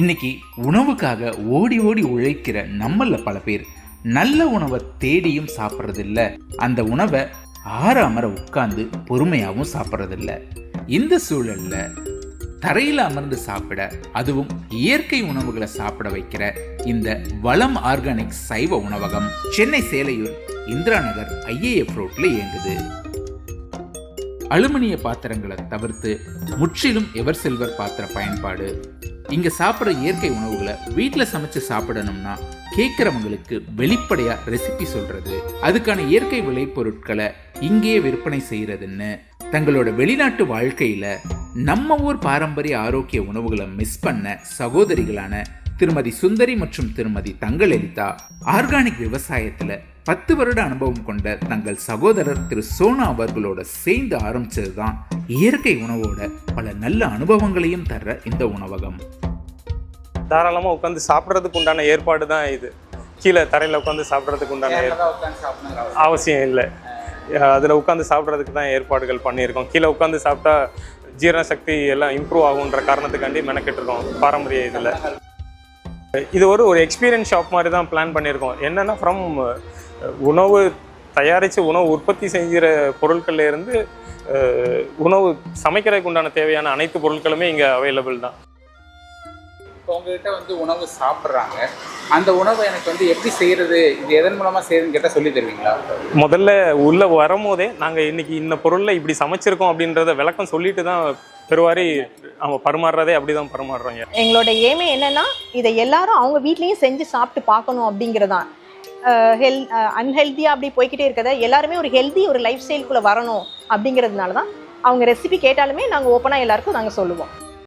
இன்னைக்கு உணவுக்காக ஓடி ஓடி உழைக்கிற நம்மள பல பேர் நல்ல உணவை தேடியும் சாப்பிட்றதில்ல. அந்த உணவை ஆறாமற உட்கார்ந்து பொறுமையாகவும் சாப்பிட்றதில்ல. இந்த சூழல்ல தரையில் அமர்ந்து சாப்பிட அதுவும் இயற்கை உணவுகளை சாப்பிட வைக்கிற இந்த வளம் ஆர்கானிக் சைவ உணவகம் சென்னை சேலையூர் இந்திரா நகர் ஐஏஎஃப் ரோட்ல இயங்குது. அலுமினிய பாத்திரங்களை தவிர்த்து முற்றிலும் எவர் சில்வர் பாத்திர பயன்பாடு இங்க சாப்பிட்ற இயற்கை உணவுகளை வீட்டில் சமைச்சு சாப்பிடணும்னா கேட்குறவங்களுக்கு வெளிப்படையா ரெசிபி சொல்றது. அதுக்கான இயற்கை விளைபொருட்களை இங்கேயே விற்பனை செய்யறதுன்னு தங்களோட வெளிநாட்டு வாழ்க்கையில நம்ம ஊர் பாரம்பரிய ஆரோக்கிய உணவுகளை மிஸ் பண்ண சகோதரிகளான திருமதி சுந்தரி மற்றும் திருமதி தங்கலலிதா ஆர்கானிக் விவசாயத்துல பத்து வருட அனுபவம் கொண்ட தங்கள் சகோதரர் திரு சோனா அவர்களோட சேர்ந்து ஆரம்பிச்சது தான் இயற்கை உணவோட பல நல்ல அனுபவங்களையும் தர்ற இந்த உணவகம். தாராளமாக உட்காந்து சாப்பிட்றதுக்கு உண்டான ஏற்பாடு தான் இது. கீழே தரையில் உட்காந்து சாப்பிட்றதுக்கு உண்டான ஏற்~ அவசியம் இல்லை. அதில் உட்காந்து சாப்பிட்றதுக்கு தான் ஏற்பாடுகள் பண்ணியிருக்கோம். கீழே உட்காந்து சாப்பிட்டா ஜீரண சக்தி எல்லாம் இம்ப்ரூவ் ஆகுன்ற காரணத்துக்காண்டி மெனக்கிட்டு இருக்கோம் பாரம்பரிய இதில். இது ஒரு ஒரு எக்ஸ்பீரியன்ஸ் ஷாப் மாதிரி தான் பிளான் பண்ணியிருக்கோம். என்னென்னா ஃப்ரம் உணவு தயாரித்து உணவு உற்பத்தி செஞ்சுற பொருட்கள்ல இருந்து அஹ், உணவு சமைக்கிறதுக்கு உண்டான தேவையான அனைத்து பொருட்களுமே இங்கே அவைலபிள் தான். இப்போ உங்ககிட்ட வந்து உணவு சாப்பிட்றாங்க. அந்த உணவை எனக்கு வந்து எப்படி செய்யறது இது எதன் மூலமா செய்யறதுன்னு கேட்டால் சொல்லி தருவீங்களா? முதல்ல உள்ள வரும்போதே நாங்கள் இன்னைக்கு இந்த பொருளில் இப்படி சமைச்சிருக்கோம் அப்படின்றத விளக்கம் சொல்லிட்டு தான் பெருவாரி அவங்க பரிமாறுறதே அப்படி தான் பரிமாறுறாங்க. எங்களோட ஏமே என்னன்னா இதை எல்லாரும் அவங்க வீட்லயும் செஞ்சு சாப்பிட்டு பார்க்கணும் அப்படிங்கிறதான் ஹெல் அன்ஹெல்த்தியாக அப்படி போய்க்கிட்டே இருக்கத எல்லாருமே ஒரு ஹெல்தி ஒரு லைஃப் ஸ்டைலுக்குள்ளே வரணும் அப்படிங்கிறதுனால தான் அவங்க ரெசிபி கேட்டாலுமே நாங்கள் ஓப்பனாக எல்லாருக்கும் நாங்கள் சொல்லுவோம்.